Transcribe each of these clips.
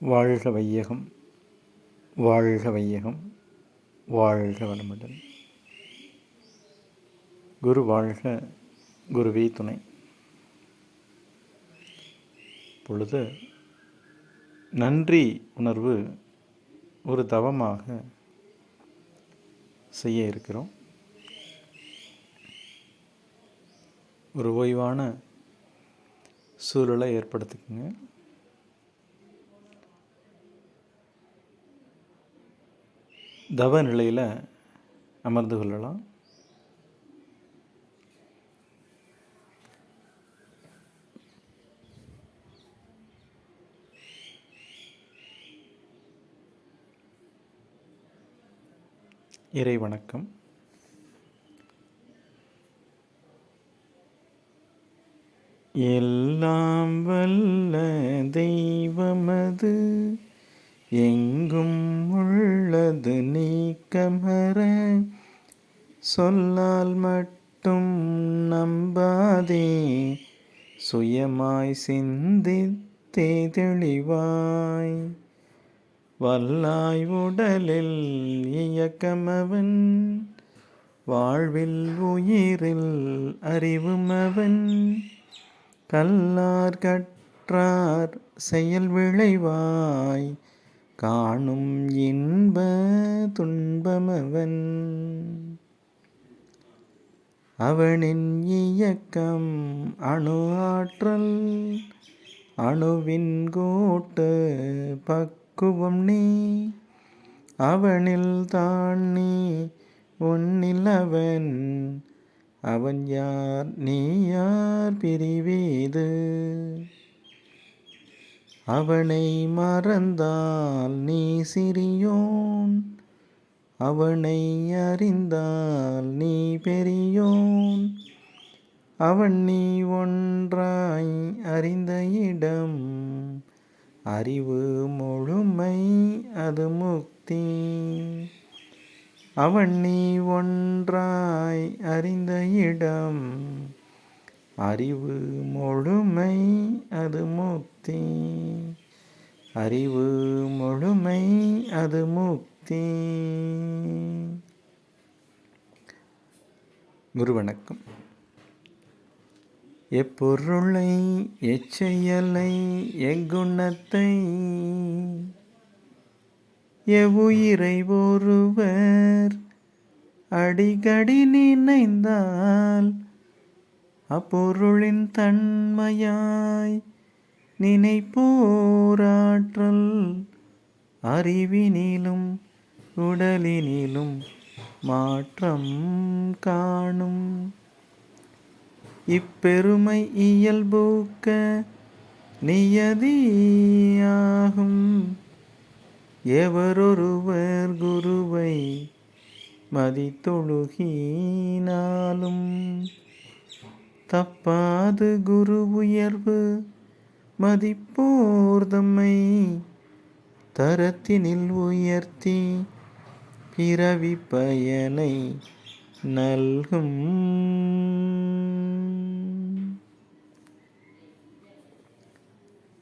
வாழ்க வையகம் வாழ்க வையகம் வாழ்க வளமுடன். குரு வாழ்க குருவே துணை. பொழுது நன்றி உணர்வு ஒரு தவமாக செய்ய இருக்கிறோம். ஒரு ஓய்வான சூழலை ஏற்படுத்திக்கோங்க. தவ நிலையில் அமர்ந்து கொள்ளலாம். இறை வணக்கம். எல்லாம் வல்ல தெய்வமது எங்கும் உள்ளது நீக்கமர சொல்லால் மட்டும் நம்பாதே. சுயமாய் சிந்தித்தே தெளிவாய். வல்லாய் உடலில் இயக்கமவன். வாழ்வில் உயிரில் அறிவுமவன். கல்லார் கற்றார் செயல் விளைவாய். காணும் இன்ப துன்பமவன். அவனின் இயக்கம் அணு ஆற்றல் அணுவின் கோட்டு பக்குவம் நீ. அவனில் தான் நீ உன்னில் அவன் அவன் யார் நீ யார் பிரிவேது? அவனை மறந்தால் நீ சிறியோன். அவனை அறிந்தால் நீ பெரியோன். அவன் நீ ஒன்றாய் அறிந்த இடம். அறிவு முழுமை அது முக்தி. அவன் நீ ஒன்றாய் அறிந்த இடம். அறிவு முழுமை அது முக்தி. அறிவு முழுமை அது முக்தி. குரு வணக்கம் எப்பொருளை எச்செயலை எக்குணத்தை எவ்வுயிரை ஒருவர் அடிக்கடி நினைந்தால் அப்பொருளின் தன்மையாய் நினைப்போராற்றல் அறிவினிலும் உடலினிலும் மாற்றம் காணும். இப்பெருமை இயல்பூக்க நியதியாகும். எவரொருவர் குருவை மதித்தொழுகினாலும் தப்பாது குரு உயர்வு. மதிப்போர்தம்மை தரத்தினில் உயர்த்தி பிறவி பயனை நல்கும்.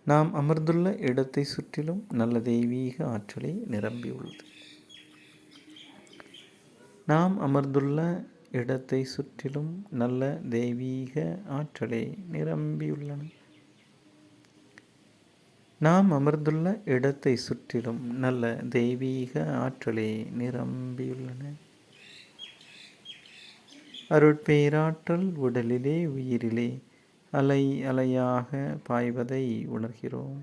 நாம் அமர்ந்துள்ள இடத்தை சுற்றிலும் நல்ல தெய்வீக ஆற்றலை நிரம்பியுள்ளது. நாம் அமர்ந்துள்ள இடத்தை சுற்றிலும் நல்ல தெய்வீக ஆற்றலை நிரம்பியுள்ளன. நாம் அமர்ந்துள்ள இடத்தை சுற்றிலும் நல்ல தெய்வீக ஆற்றலை நிரம்பியுள்ளன. அருட்பேராற்றல் உடலிலே உயிரிலே அலை அலையாக பாய்வதை உணர்கிறோம்.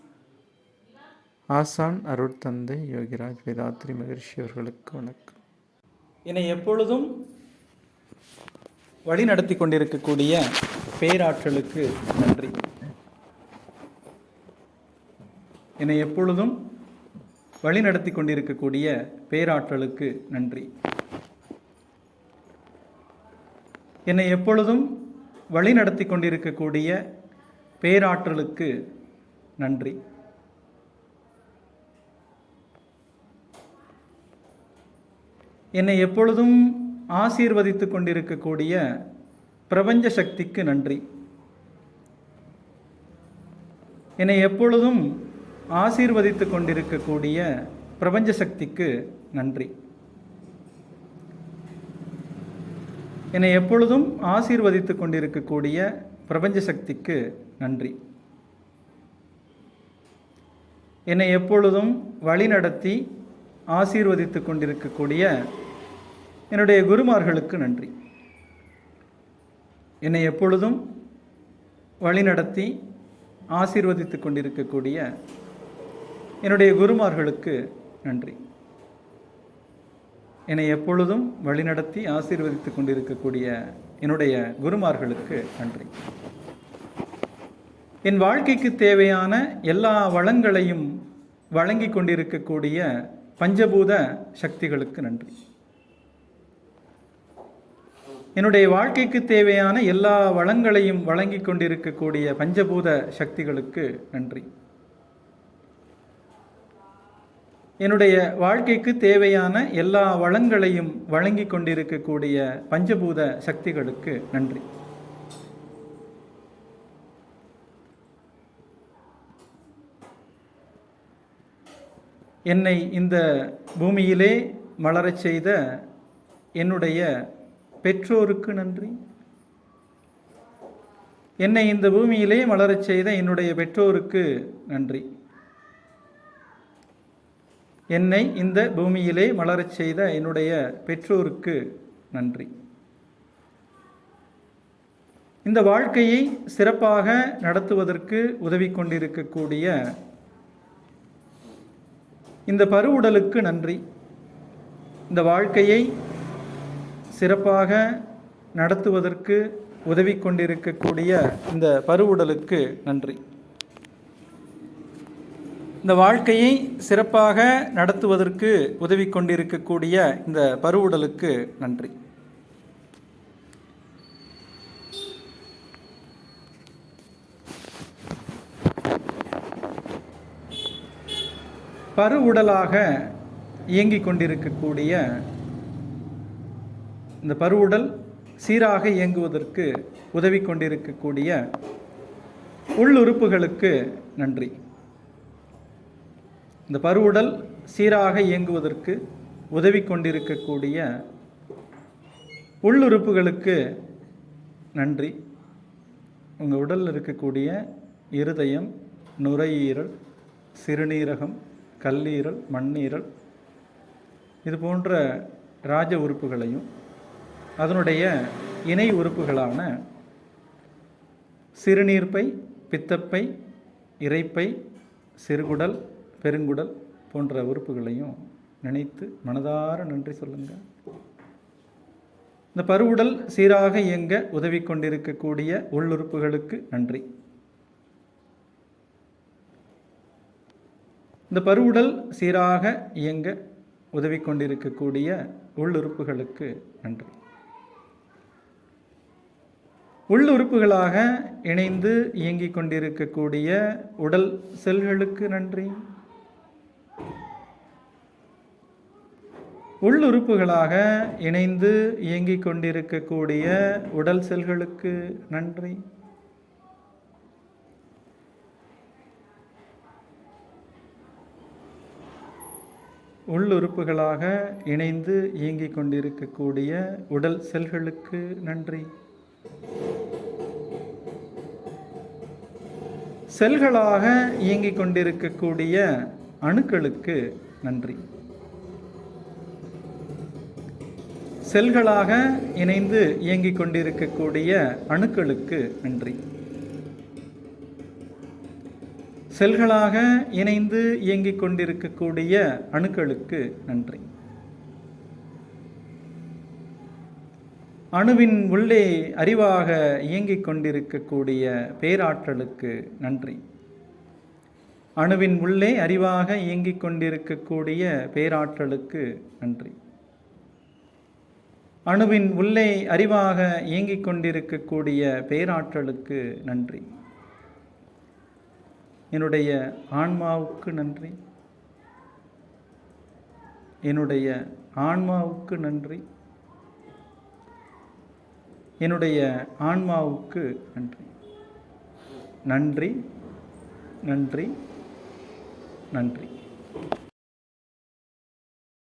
ஆசான் அருட்தந்தை யோகிராஜ் வேதாத்ரி மகர்ஷி அவர்களுக்கு வணக்கம். என்னை எப்பொழுதும் வழி நடத்தி கொண்டிருக்கக்கூடிய பேராற்றலுக்கு நன்றி. என்னை எப்பொழுதும் வழிநடத்தி கொண்டிருக்கக்கூடிய பேராற்றலுக்கு நன்றி. என்னை எப்பொழுதும் வழி நடத்தி கொண்டிருக்கக்கூடிய பேராற்றலுக்கு நன்றி. என்னை எப்பொழுதும் ஆசீர்வதித்து கொண்டிருக்கக்கூடிய பிரபஞ்ச சக்திக்கு நன்றி. என்னை எப்பொழுதும் ஆசீர்வதித்து கொண்டிருக்கக்கூடிய பிரபஞ்ச சக்திக்கு நன்றி. என்னை எப்பொழுதும் ஆசீர்வதித்து கொண்டிருக்கக்கூடிய பிரபஞ்ச சக்திக்கு நன்றி. என்னை எப்பொழுதும் வழிநடத்தி ஆசீர்வதித்து கொண்டிருக்கக்கூடிய என்னுடைய குருமார்களுக்கு நன்றி. என்னை எப்பொழுதும் வழிநடத்தி ஆசீர்வதித்து கொண்டிருக்கக்கூடிய என்னுடைய குருமார்களுக்கு நன்றி. என்னை எப்பொழுதும் வழிநடத்தி ஆசீர்வதித்து கொண்டிருக்கக்கூடிய என்னுடைய குருமார்களுக்கு நன்றி. என் வாழ்க்கைக்கு தேவையான எல்லா வளங்களையும் வழங்கி கொண்டிருக்கக்கூடிய பஞ்சபூத சக்திகளுக்கு நன்றி. என்னுடைய வாழ்க்கைக்கு தேவையான எல்லா வளங்களையும் வழங்கி கொண்டிருக்கக்கூடிய பஞ்சபூத சக்திகளுக்கு நன்றி. என்னுடைய வாழ்க்கைக்கு தேவையான எல்லா வளங்களையும் வழங்கி கொண்டிருக்கக்கூடிய பஞ்சபூத சக்திகளுக்கு நன்றி. என்னை இந்த பூமியிலே மலரச் செய்த என்னுடைய பெற்றோருக்கு நன்றி. என்னை இந்த பூமியிலே மலரச் செய்த என்னுடைய பெற்றோருக்கு நன்றி. என்னை இந்த பூமியிலே மலரச் செய்த என்னுடைய பெற்றோருக்கு நன்றி. இந்த வாழ்க்கையை சிறப்பாக நடத்துவதற்கு உதவி கொண்டிருக்கக்கூடிய இந்த பருவுடலுக்கு நன்றி. இந்த வாழ்க்கையை சிறப்பாக நடத்துவதற்கு உதவி கொண்டிருக்கக்கூடிய இந்த பருவுடலுக்கு நன்றி. இந்த வாழ்க்கையை சிறப்பாக நடத்துவதற்கு உதவி கொண்டிருக்கக்கூடிய இந்த பருவுடலுக்கு நன்றி. பருவுடலாக இயங்கிக் கொண்டிருக்கக்கூடிய இந்த பருவுடல் சீராக இயங்குவதற்கு உதவி கொண்டிருக்கக்கூடிய உள்ளுறுப்புகளுக்கு நன்றி. இந்த பருவுடல் சீராக இயங்குவதற்கு உதவி கொண்டிருக்கக்கூடிய உள்ளுறுப்புகளுக்கு நன்றி. உங்கள் உடலில் இருக்கக்கூடிய இருதயம் நுரையீரல் சிறுநீரகம் கல்லீரல் மண்ணீரல் இது போன்ற ராஜ உறுப்புகளையும் அதனுடைய இணை உறுப்புகளான சிறுநீர்ப்பை பித்தப்பை இறைப்பை சிறுகுடல் பெருங்குடல் போன்ற உறுப்புகளையும் நினைத்து மனதார நன்றி சொல்லுங்கள் இந்த பருவுடல் சீராக இயங்க உதவி கொண்டிருக்கக்கூடிய உள்ளுறுப்புகளுக்கு நன்றி. இந்த பருவுடல் சீராக இயங்க உதவி கொண்டிருக்கக்கூடிய உள்ளுறுப்புகளுக்கு நன்றி. உள்ளுறுப்புகளாக இணைந்து இயங்கிக் கொண்டிருக்கக்கூடிய உடல் செல்களுக்கு நன்றி. உள்ளுறுப்புகளாக இணைந்து இயங்கிக் கொண்டிருக்கக்கூடிய உடல் செல்களுக்கு நன்றி. உள்ளுறுப்புகளாக இணைந்து இயங்கிக் கொண்டிருக்கக்கூடிய உடல் செல்களுக்கு நன்றி. செல்களாக இயங்கிக் கொண்டிருக்கக்கூடிய அணுக்களுக்கு நன்றி. செல்களாக இணைந்து இயங்கிக் கொண்டிருக்கக்கூடிய அணுக்களுக்கு நன்றி. செல்களாக இணைந்து இயங்கிக் கொண்டிருக்கக்கூடிய அணுக்களுக்கு நன்றி. அணுவின் உள்ளே அறிவாக இயங்கிக் கொண்டிருக்கக்கூடிய பேராற்றலுக்கு நன்றி. அணுவின் உள்ளே அறிவாக இயங்கிக் கொண்டிருக்கக்கூடிய பேராற்றலுக்கு நன்றி. அணுவின் உள்ளே அறிவாக இயங்கிக் கொண்டிருக்கக்கூடிய பேராற்றலுக்கு நன்றி. என்னுடைய ஆன்மாவுக்கு நன்றி. என்னுடைய ஆன்மாவுக்கு நன்றி. என்னுடைய ஆன்மாவுக்கு நன்றி. நன்றி நன்றி நன்றி.